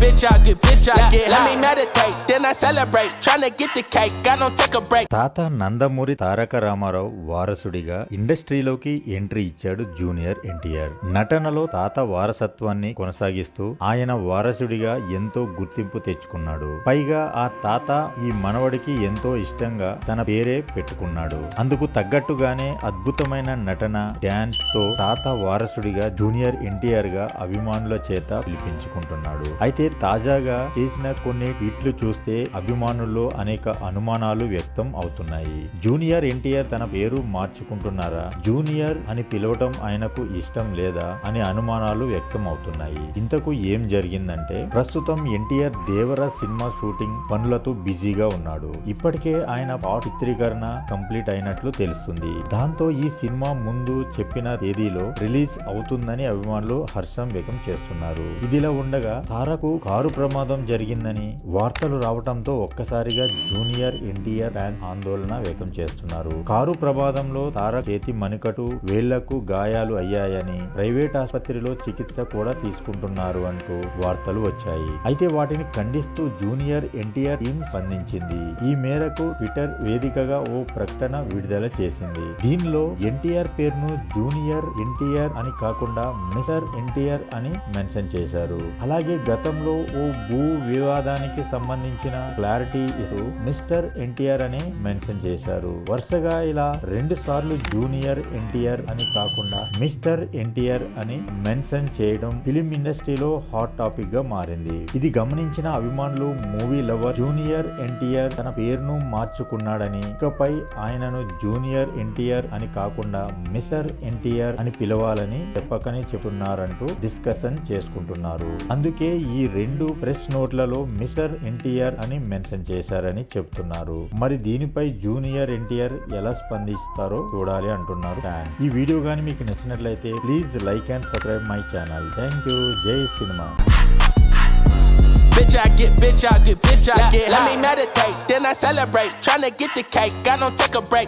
bitch, I get bitch, I get Let me meditate, then I celebrate. Tryna get the cake, I don't take a break. తాత నందమూరి తారక రామారావు వారసుడిగా ఇండస్ట్రీలోకి entry ఇచ్చాడు junior NTR. నటనలో తాత వారసత్వాన్ని కొనసాగిస్తూ ఆయన వారసుడిగా ఎంతో గుర్తింపు తెచ్చుకున్నాడు. పైగా ఆ తాత ఈ మనవడికి ఎంతో ఇష్టంగా తన పేరే పెట్టుకున్నాడు. అందుకు తగ్గట్టుగానే అద్భుతమైన నటన డాన్స్తో తాత వారసుడిగా జూనియర్ ఎన్టీఆర్గా అభిమానుల చేత పిలిపించుకుంటున్నాడు. అయితే తాజాగా చేసిన కొన్ని ట్వీట్లు చూస్తే అభిమానుల్లో అనేక అనుమానాలు వ్యక్తం అవుతున్నాయి. జూనియర్ ఎన్టీఆర్ తన పేరు మార్చుకుంటున్నారా? జూనియర్ అని పిలవటం ఆయనకు ఇష్టం లేదా అనే అనుమానాలు వ్యక్తం అవుతున్నాయి. ఇంతకు ఏం జరిగిందంటే ప్రస్తుతం ఎన్టీఆర్ దేవర సినిమా షూటింగ్ పనులతో బిజీగా ఉన్నాడు. ఇప్పటికే ఆయన చిత్రీకరణ కంప్లీట్ అయినట్లు తెలుస్తుంది. దాంతో ఈ సినిమా ముందు చెప్పిన తేదీలో రిలీజ్ అవుతుందని అభిమానులు హర్షం వ్యక్తం చేస్తున్నారు. ఇదిలా ఉండగా తారకు కారు ప్రమాదం జరిగిందని వార్తలు రావడంతో ఒక్కసారిగా జూనియర్ ఎన్టీఆర్ ఫ్యాన్స్ ఆందోళన వ్యక్తం చేస్తున్నారు. కారు ప్రమాదంలో తార చేతి మణికటు వేళ్ళకు గాయాలు అయ్యాయని ప్రైవేట్ ఆసుపత్రిలో చికిత్స కూడా తీసుకుంటున్నారు అంటూ వార్తలు వచ్చాయి. అయితే వాటిని ఖండిస్తూ జూనియర్ ఎన్టీఆర్ టీం స్పందించింది. ఈ మేరకు ట్విట్టర్ వేదికగా ఓ ప్రకటన విడుదల చేసింది. దీనిలో ఎన్టీఆర్ పేరును జూనియర్ ఎన్టీఆర్ అని కాకుండా మిస్టర్ ఎన్టీఆర్ అని మెన్షన్ చేశారు. అలాగే గతంలో ఓ భూ వివాదానికి సంబంధించిన క్లారిటీ ఇస్తూ మిస్టర్ ఎన్టీఆర్ అని మెన్షన్ చేశారు. వరుసగా ఇలా రెండు సార్లు జూనియర్ ఎన్టీఆర్ అని కాకుండా మిస్టర్ ఎన్టీఆర్ అని మెన్షన్ చేయడం ఫిలిం ఇండస్ట్రీలో హాట్ టాపిక్గా మారింది. ఇది గమనించిన అభిమానులు మూవీ లవర్ జూనియర్ ఎన్టీఆర్ తన పేరును మార్చుకున్నాడని ఇకపై ఆయనను జూనియర్ ఎన్టీఆర్ అని కాకుండా మిస్టర్ ఎన్టీఆర్ అని పిలవాలని చెప్పకనే చెప్తున్నారంటూ డిస్కషన్ చేసుకుంటున్నారు. అందుకే ఈ రెండు ప్రెస్ నోట్లలో మిస్టర్ ఎన్టీఆర్ అని మెన్షన్ చేశారని చెప్తున్నారు. మరి దీనిపై జూనియర్ ఎన్టీఆర్ ఎలా స్పందిస్తారో చూడాలి అంటున్నారు ఈ వీడియో గానీ మీకు నచ్చినట్లయితే please like and subscribe my channel. Thank you. Jai cinema. Bitch, I get bitch, I get bitch, I get Let me meditate, then I celebrate. Tryna get the cake, I don't take a break.